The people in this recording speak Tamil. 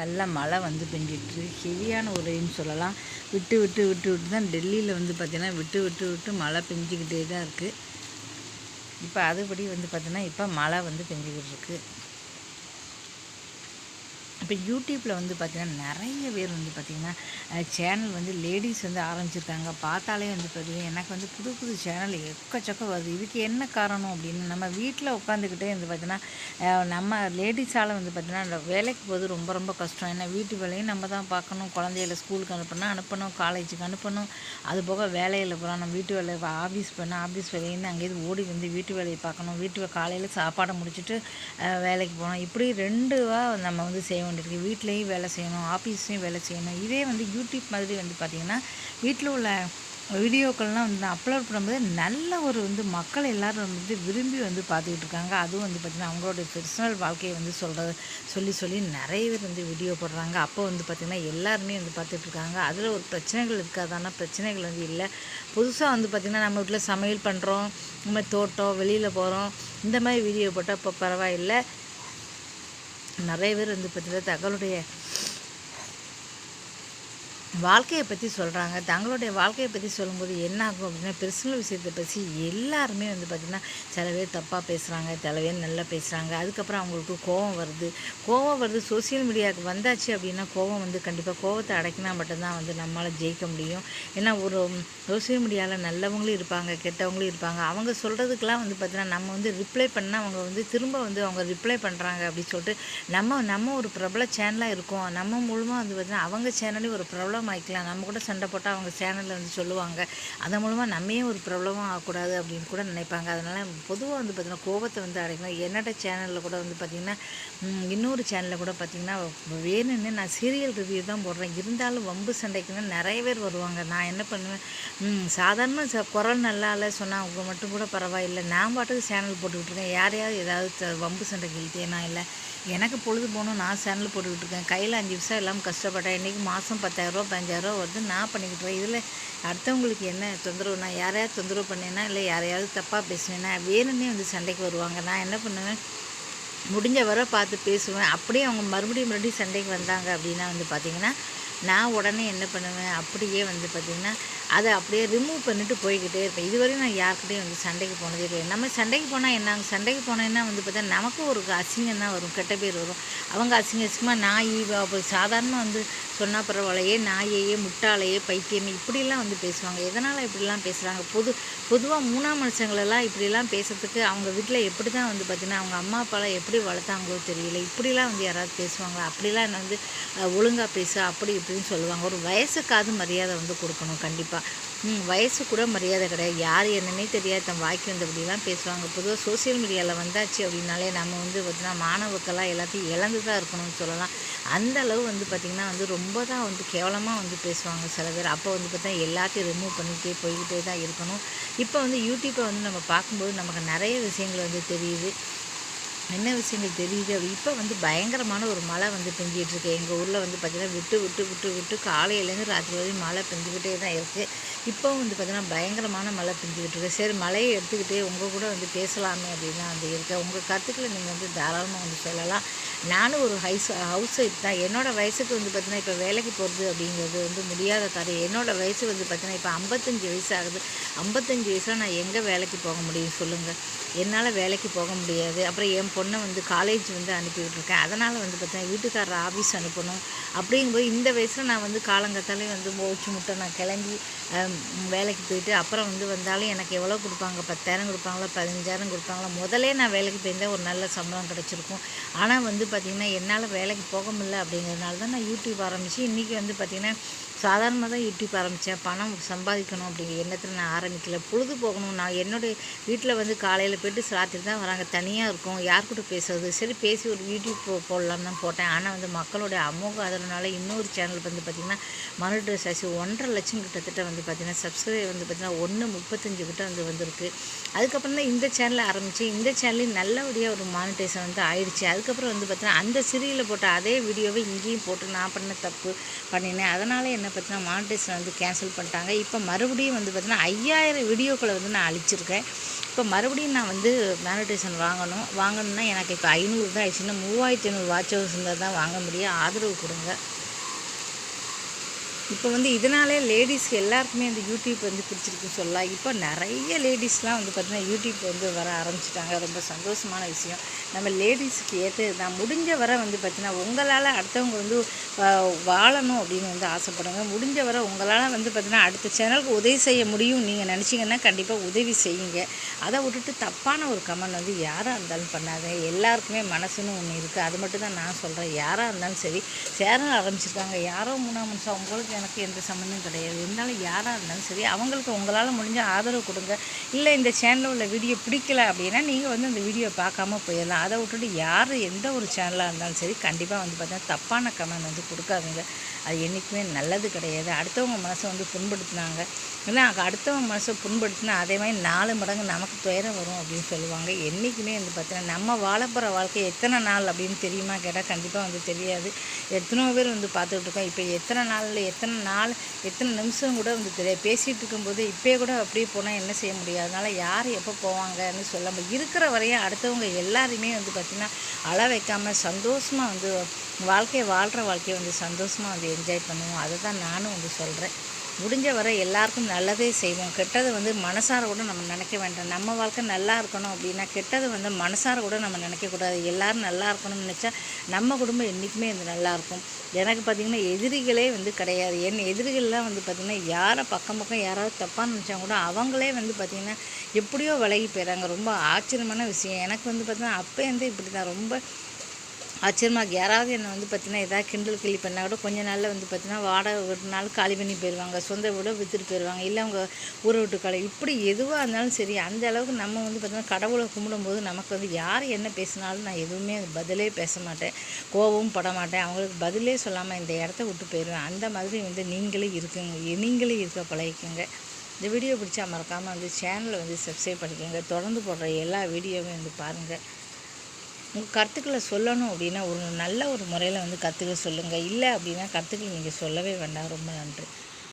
நல்ல மழை வந்து பெஞ்சிட்டு ஹெவியான ஒரு ரெயின் சொல்லலாம். விட்டு விட்டு விட்டு விட்டு தான் டெல்லியில் வந்து பார்த்திங்கன்னா விட்டு விட்டு விட்டு மழை பெஞ்சிக்கிட்டே தான் இருக்குது இப்போ அதுபடி வந்து பார்த்திங்கன்னா இப்போ மழை வந்து பெஞ்சிக்கிட்டு இருக்குது இப்போ யூடியூப்பில் வந்து பார்த்திங்கன்னா நிறைய பேர் வந்து பார்த்திங்கன்னா சேனல் வந்து லேடிஸ் வந்து ஆரம்பிச்சிருக்காங்க. பார்த்தாலே வந்து பார்த்திங்கன்னா எனக்கு வந்து புது புது சேனல் எக்கச்சக்கம் வருது. இதுக்கு என்ன காரணம் அப்படின்னு நம்ம வீட்டில் உட்காந்துக்கிட்டே வந்து பார்த்திங்கன்னா நம்ம லேடிஸால் வந்து பார்த்திங்கன்னா வேலைக்கு போகிறது ரொம்ப ரொம்ப கஷ்டம். ஏன்னா வீட்டு வேலையும் நம்ம தான் பார்க்கணும். குழந்தைகளை ஸ்கூலுக்கு அனுப்பணும் அனுப்பணும் காலேஜுக்கு அனுப்பணும். அது போக வேலையில் போகிறோம் நம்ம வீட்டு வேலை ஆஃபீஸ் பண்ண ஆஃபீஸ் வேலையின்னு அங்கேயிருந்து ஓடி வந்து வீட்டு வேலையை பார்க்கணும். வீட்டு காலையில் சாப்பாடை முடிச்சுட்டு வேலைக்கு போகணும். இப்படி ரெண்டுவா நம்ம வந்து செய்யணும் வேண்டியிருக்கு வீட்லேயும் வேலை செய்யணும் ஆஃபீஸ்லேயும் வேலை செய்யணும். இதே வந்து யூடியூப் மாதிரி வந்து பார்த்திங்கன்னா வீட்டில் உள்ள வீடியோக்கள்லாம் வந்து அப்லோட் பண்ணும்போது நல்ல ஒரு வந்து மக்கள் எல்லோரும் வந்து விரும்பி வந்து பார்த்துக்கிட்டு இருக்காங்க. அதுவும் வந்து பார்த்திங்கன்னா அவங்களோட பர்சனல் வாழ்க்கையை வந்து சொல்கிறது சொல்லி சொல்லி நிறைய பேர் வந்து வீடியோ போடுறாங்க. அப்போ வந்து பார்த்திங்கன்னா எல்லாருமே வந்து பார்த்துட்டு இருக்காங்க. அதில் ஒரு பிரச்சனைகள் இருக்காதானா பிரச்சனைகள் வந்து இல்லை. புதுசாக வந்து பார்த்திங்கன்னா நம்ம வீட்டில் சமையல் பண்ணுறோம் இந்த மாதிரி தோட்டம் வெளியில் போகிறோம் இந்த மாதிரி வீடியோ போட்டால் இப்போ பரவாயில்லை. நிறைய பேர் வந்து பார்த்திங்கன்னா தங்களுடைய வாழ்க்கையை பற்றி சொல்கிறாங்க தங்களுடைய வாழ்க்கையை பற்றி சொல்லும்போது என்ன ஆகும் அப்படின்னா பெர்சனல் விஷயத்தை பற்றி எல்லாருமே வந்து பார்த்திங்கன்னா சில பேர் தப்பாக பேசுகிறாங்க சில பேர் நல்லா பேசுகிறாங்க அதுக்கப்புறம் அவங்களுக்கு கோபம் வருது. கோபம் வருது சோஷியல் மீடியாவுக்கு வந்தாச்சு அப்படின்னா கோபம் வந்து கண்டிப்பாக கோபத்தை அடைக்கினா மட்டும்தான் வந்து நம்மளால் ஜெயிக்க முடியும். ஏன்னா ஒரு சோஷியல் மீடியாவில் நல்லவங்களும் இருப்பாங்க கெட்டவங்களும் இருப்பாங்க. அவங்க சொல்கிறதுக்கெலாம் வந்து பார்த்திங்கன்னா நம்ம வந்து ரிப்ளை பண்ணால் அவங்க வந்து திரும்ப வந்து அவங்க ரிப்ளை பண்ணுறாங்க அப்படின்னு சொல்லிட்டு நம்ம நம்ம ஒரு பிரபல சேனலாக இருக்கோம். நம்ம மூலமாக வந்து பார்த்திங்கன்னா அவங்க சேனலே ஒரு பிரபலம் ஆகிக்கலாம் நம்ம கூட சண்டை போட்டால் அவங்க சேனலில் வந்து சொல்லுவாங்க. அதன் மூலமாக நம்மையே ஒரு ப்ராப்ளமும் ஆகக்கூடாது அப்படின்னு கூட நினைப்பாங்க. அதனால் பொதுவாக வந்து பார்த்திங்கன்னா கோபத்தை வந்து அடைக்கணும் என்னோட சேனலில் கூட வந்து பார்த்திங்கன்னா இன்னொரு சேனலில் கூட பார்த்திங்கன்னா வேணும்னு நான் சீரியல் ரிவ்யூ தான் போடுறேன். இருந்தாலும் வம்பு சண்டைக்குன்னு நிறைய பேர் வருவாங்க. நான் என்ன பண்ணுவேன்? சாதாரண ச குரல் நல்லா இல்லை சொன்னால் அவங்க மட்டும் கூட பரவாயில்லை. நான் பாட்டுக்கு சேனல் போட்டுக்கிட்டு இருக்கேன். யாரையாவது ஏதாவது வம்பு சண்டை கிழித்தேனா இல்லை. எனக்கு பொழுது போகணும் நான் சேனல் போட்டுக்கிட்டு இருக்கேன் கையில் அஞ்சு விஷயம் இல்லாமல் கஷ்டப்பட்டேன் இன்றைக்கி மாதம் பத்தாயிரரூபா பதினஞ்சாயிரரூபா வருது. நான் பண்ணிக்கிட்டு இருக்கேன். இதில் அடுத்தவங்களுக்கு என்ன தொந்தரவு? நான் யாரையாவது தொந்தரவு பண்ணேன்னா இல்லை யாரையாவது தப்பாக பேசினேன்னா வேணுன்னே வந்து சண்டைக்கு வருவாங்க. நான் என்ன பண்ணுவேன்? முடிஞ்ச வரை பார்த்து பேசுவேன். அப்படியே அவங்க மறுபடியும் மறுபடியும் சண்டைக்கு வந்தாங்க அப்படின்னா வந்து பார்த்திங்கன்னா நான் உடனே என்ன பண்ணுவேன்? அப்படியே வந்து பார்த்திங்கன்னா அதை அப்படியே ரிமூவ் பண்ணிட்டு போய்கிட்டே இருப்பேன். இதுவரையும் நான் யாருக்கிட்டையும் வந்து சண்டைக்கு போனதே கிடையாது. நம்ம சண்டைக்கு போனால் என்ன? சண்டைக்கு போனேன்னா வந்து பார்த்தா நமக்கு ஒரு அசிங்கம் தான் வரும். கெட்ட பேர் வரும். அவங்க அசிங்க அசிங்கமாக நாய் அப்போ சாதாரணமாக வந்து சொன்னால் பரவாயில்லையே நாயையே முட்டாளையே பைத்தியமே இப்படிலாம் வந்து பேசுவாங்க. எதனால் இப்படிலாம் பேசுகிறாங்க பொது பொதுவாக மூணாம் மனுஷங்களெல்லாம் இப்படிலாம் பேசுறதுக்கு அவங்க வீட்டில் எப்படி தான் வந்து பார்த்திங்கன்னா அவங்க அம்மா அப்பாலாம் எப்படி வளர்த்தாங்களோ தெரியல. இப்படிலாம் வந்து யாராவது பேசுவாங்களா? அப்படிலாம் என்ன வந்து ஒழுங்காக பேசு அப்படி இப்படின்னு சொல்லுவாங்க. ஒரு வயசுக்காவது மரியாதை வந்து கொடுக்கணும் கண்டிப்பாக வயசு கூட மரியாதை கிடையாது. யார் என்னன்னே தெரியாது. தன் வாய்க்கு வந்தபடிலாம் பேசுவாங்க. பொதுவாக சோஷியல் மீடியாவில் வந்தாச்சு அப்படின்னாலே நம்ம வந்து பார்த்திங்கன்னா மாணவர்கள்லாம் எல்லாத்தையும் இழந்து தான் இருக்கணும்னு சொல்லலாம். அந்த அளவு வந்து பார்த்திங்கன்னா வந்து ரொம்ப தான் வந்து கேவலமாக வந்து பேசுவாங்க சில பேர். அப்போ வந்து பார்த்தா எல்லாத்தையும் ரிமூவ் பண்ணிக்கிட்டே போய்கிட்டே தான் இருக்கணும். இப்போ வந்து யூடியூப்பை வந்து நம்ம பார்க்கும்போது நமக்கு நிறைய விஷயங்கள் வந்து தெரியுது. என்ன விஷயங்கள் தெரியுது? அப்படி இப்போ வந்து பயங்கரமான ஒரு மழை வந்து பெஞ்சிகிட்ருக்கு எங்கள் ஊரில் வந்து பார்த்திங்கன்னா விட்டு விட்டு விட்டு விட்டு காலையிலேருந்து ராத்திரி வரையும் மழை பெஞ்சிக்கிட்டே தான் இருக்குது இப்போ வந்து பார்த்திங்கன்னா பயங்கரமான மழை பெஞ்சிக்கிட்டு இருக்கு சரி மழையை எடுத்துக்கிட்டே உங்கள் கூட வந்து பேசலாமே அப்படின்னு தான் வந்து இருக்கேன். உங்கள் கருத்துக்களை நீங்கள் வந்து தாராளமாக வந்து சொல்லலாம். நானும் ஒரு ஹைஸ் ஹவுஸ் ஒய்ஃப் தான். என்னோடய வயசுக்கு வந்து பார்த்திங்கன்னா இப்போ வேலைக்கு போகிறது அப்படிங்கிறது வந்து முடியாத காரியம். என்னோடய வயசு வந்து பார்த்திங்கன்னா இப்போ ஐம்பத்தஞ்சு வயசு ஆகுது ஐம்பத்தஞ்சு வயசில் நான் எங்கே வேலைக்கு போக முடியும் சொல்லுங்கள் என்னால் வேலைக்கு போக முடியாது. அப்புறம் என் பொண்ணை வந்து காலேஜ் வந்து அனுப்பி விட்ருக்கேன் அதனால் வந்து பார்த்தீங்கன்னா வீட்டுக்காரர் ஆஃபீஸ் அனுப்பணும் அப்படிங்கும்போது இந்த வயசில் நான் வந்து காலங்கத்தாலே வந்து மோச்சு முட்டை நான் கிளம்பி வேலைக்கு போயிட்டு அப்புறம் வந்து வந்தாலும் எனக்கு எவ்வளோ கொடுப்பாங்க? பத்தாயிரம் கொடுப்பாங்களா? பதினஞ்சாயிரம் கொடுப்பாங்களா? முதலே நான் வேலைக்கு போயிருந்தேன் ஒரு நல்ல சம்பளம் கிடச்சிருக்கும். ஆனால் வந்து பார்த்திங்கன்னா என்னால் வேலைக்கு போக முடியல அப்படிங்கிறதுனால தான் நான் யூடியூப் ஆரம்பித்து இன்றைக்கி வந்து பார்த்திங்கன்னா சாதாரணமாக தான் யூடியூப் ஆரம்பித்தேன் பணம் சம்பாதிக்கணும் அப்படிங்கிற எண்ணத்தில் நான் ஆரம்பிக்கல. பொழுது போகணும். நான் என்னுடைய வீட்டில் வந்து காலையில் போயிட்டு ராத்திரி தான் வராங்க. தனியாக இருக்கும். யார் கூட பேசுறது? சரி பேசி ஒரு யூடியூப் போ போடலாம்னு தான் போட்டேன். ஆனால் வந்து மக்களுடைய அமோக ஆதரவுனால இன்னொரு சேனல் வந்து பார்த்திங்கன்னா மனு ட்ரெஸ் ஒன்றரை லட்சம் கிட்டத்தட்ட வந்து பார்த்திங்கன்னா சப்ஸ்கிரைப் வந்து பார்த்திங்கன்னா ஒன்று முப்பத்தஞ்சு கிட்ட வந்து வந்திருக்கு. அதுக்கப்புறம் தான் இந்த சேனலை ஆரம்பித்து இந்த சேனலையும் நல்லபடியாக ஒரு மானிட்டேஷன் வந்து ஆயிடுச்சு. அதுக்கப்புறம் வந்து பார்த்திங்கன்னா அந்த சிறியில் போட்ட அதே வீடியோவை இங்கேயும் போட்டு நான் பண்ண தப்பு பண்ணினேன். அதனால் என்ன பார்த்தீங்கன்னா மானிட்டேஷன் வந்து கேன்சல் பண்ணிட்டாங்க. இப்போ மறுபடியும் வந்து பார்த்தீங்கன்னா ஐயாயிரம் வீடியோக்களை வந்து நான் அழிச்சிருக்கேன். இப்போ மறுபடியும் நான் வந்து மானிட்டேஷன் வாங்கணும். வாங்கணும்னா எனக்கு இப்போ ஐநூறு தான் ஆயிடுச்சுன்னா மூவாயிரத்தி ஐநூறு வாட்ச் ஹவர்ஸ் இருந்தால் தான் வாங்க முடியும். ஆதரவு கொடுங்க. இப்போ வந்து இதனாலே லேடிஸ் எல்லாருக்குமே அந்த யூடியூப் வந்து பிடிச்சிருக்குன்னு சொல்லலாம் இப்போ நிறைய லேடிஸ்லாம் வந்து பார்த்திங்கன்னா யூடியூப் வந்து வர ஆரம்பிச்சிட்டாங்க. ரொம்ப சந்தோஷமான விஷயம். நம்ம லேடிஸுக்கு ஏற்றது நான் முடிஞ்ச வரை வந்து பார்த்திங்கன்னா உங்களால் அடுத்தவங்க வந்து வாழணும் அப்படின்னு வந்து ஆசைப்படுங்க. முடிஞ்ச வரை உங்களால் வந்து பார்த்திங்கன்னா அடுத்த சேனலுக்கு உதவி செய்ய முடியும் நீங்கள் நினச்சிங்கன்னா கண்டிப்பாக உதவி செய்யுங்க. அதை விட்டுட்டு தப்பான ஒரு கமெண்ட் வந்து யாராக இருந்தாலும் பண்ணாத எல்லாருக்குமே மனசுன்னு ஒன்று இருக்குது அது மட்டும் தான் நான் சொல்கிறேன் யாராக இருந்தாலும் சரி சேனல் ஆரம்பிச்சிருக்காங்க. யாரோ மூணாம் மனுஷன் உங்களுக்கு எனக்கு எந்த சம்மந்தம் கிடையாது. இருந்தாலும் யாராக இருந்தாலும் சரி அவங்களுக்கு உங்களால் முடிஞ்ச ஆதரவு கொடுங்க. இல்லை இந்த சேனலில் உள்ள வீடியோ பிடிக்கல அப்படின்னா நீங்கள் வந்து அந்த வீடியோ பார்க்காம போயிடலாம். அதை விட்டுட்டு யார் எந்த ஒரு சேனலாக இருந்தாலும் சரி கண்டிப்பாக வந்து பார்த்தீங்கன்னா தப்பான கமெண்ட் வந்து கொடுக்காதீங்க. அது என்றைக்குமே நல்லது கிடையாது. அடுத்தவங்க மனசை வந்து புண்படுத்தினாங்க. ஏன்னா அடுத்தவங்க மனசை புண்படுத்தினா அதே மாதிரி நாலு மடங்கு நமக்கு துயரம் வரும் அப்படின்னு சொல்லுவாங்க. என்றைக்குமே வந்து பார்த்தீங்கன்னா நம்ம வாழப்போகிற வாழ்க்கை எத்தனை நாள் அப்படின்னு தெரியுமா கேட்டால் கண்டிப்பாக வந்து தெரியாது. எத்தனையோ பேர் வந்து பார்த்துக்கிட்டு இருக்கோம். இப்போ எத்தனை நாளில் எத்தனை எத்தனை நாள் எத்தனை நிமிஷம் கூட வந்து தெரியாது பேசிகிட்டு இருக்கும்போது இப்போயே கூட அப்படியே போனால் என்ன செய்ய முடியாது அதனால் யார் எப்போ போவாங்கன்னு சொல்ல இருக்கிற வரையும் அடுத்தவங்க எல்லாருமே வந்து பார்த்திங்கன்னா அள வைக்காமல் சந்தோஷமாக வந்து வாழ்க்கையை வாழ்கிற வாழ்க்கையை வந்து சந்தோஷமாக வந்து என்ஜாய் பண்ணுவோம். அதை தான் நானும் வந்து சொல்கிறேன் முடிஞ்ச வரை எல்லாருக்கும் நல்லதே செய்வோம். கெட்டது வந்து மனசார கூட நம்ம நினைக்க வேண்டாம். நம்ம வாழ்க்கை நல்லா இருக்கணும் அப்படின்னா கெட்டது வந்து மனசார கூட நம்ம நினைக்கக்கூடாது எல்லோரும் நல்லா இருக்கணும்னு நினச்சா நம்ம குடும்பம் என்றைக்குமே வந்து நல்லா இருக்கும். எனக்கு பார்த்திங்கன்னா எதிரிகளே வந்து கிடையாது. என் எதிரிகள்லாம் வந்து பார்த்திங்கன்னா யாரை பக்கம் பக்கம் யாராவது தப்பாக நினச்சா கூட அவங்களே வந்து பார்த்திங்கன்னா எப்படியோ விலகி போயிடறாங்க ரொம்ப ஆச்சரியமான விஷயம். எனக்கு வந்து பார்த்திங்கன்னா அப்போ வந்து இப்படி தான் ரொம்ப ஆச்சரியமாக யாராவது என்னை வந்து பார்த்தீங்கன்னா எதாவது கிண்டல் கிளி பண்ணால் கூட கொஞ்ச நாளில் வந்து பார்த்தீங்கன்னா வாடகை ஒரு நாள் காலி பண்ணி போயிடுவாங்க சொந்த வீட விற்றுட்டு போயிடுவாங்க இல்லை அவங்க ஊரை விட்டு காலை. இப்படி எதுவாக இருந்தாலும் சரி அந்த அளவுக்கு நம்ம வந்து பார்த்தீங்கன்னா கடவுளை கும்பிடும்போது நமக்கு வந்து யார் என்ன பேசினாலும் நான் எதுவுமே பதிலே பேச மாட்டேன். கோபமும் பட மாட்டேன். அவங்களுக்கு பதிலே சொல்லாமல் இந்த இடத்த விட்டு போயிடுவேன் அந்த மாதிரி வந்து நீங்களே இருக்குங்க. நீங்களே இருக்க பழகிக்கோங்க. இந்த வீடியோ பிடிச்சா மறக்காமல் வந்து சேனலை வந்து சப்ஸ்கிரைப் பண்ணிக்கோங்க. தொடர்ந்து போடுற எல்லா வீடியோவும் வந்து பாருங்கள் உங்கள் கருத்துக்களை சொல்லணும் அப்படின்னா ஒரு நல்ல ஒரு முறையில் வந்து கருத்துக்களை சொல்லுங்கள் இல்லை அப்படின்னா கருத்துக்களை நீங்கள் சொல்லவே வேண்டாம். ரொம்ப நன்றி.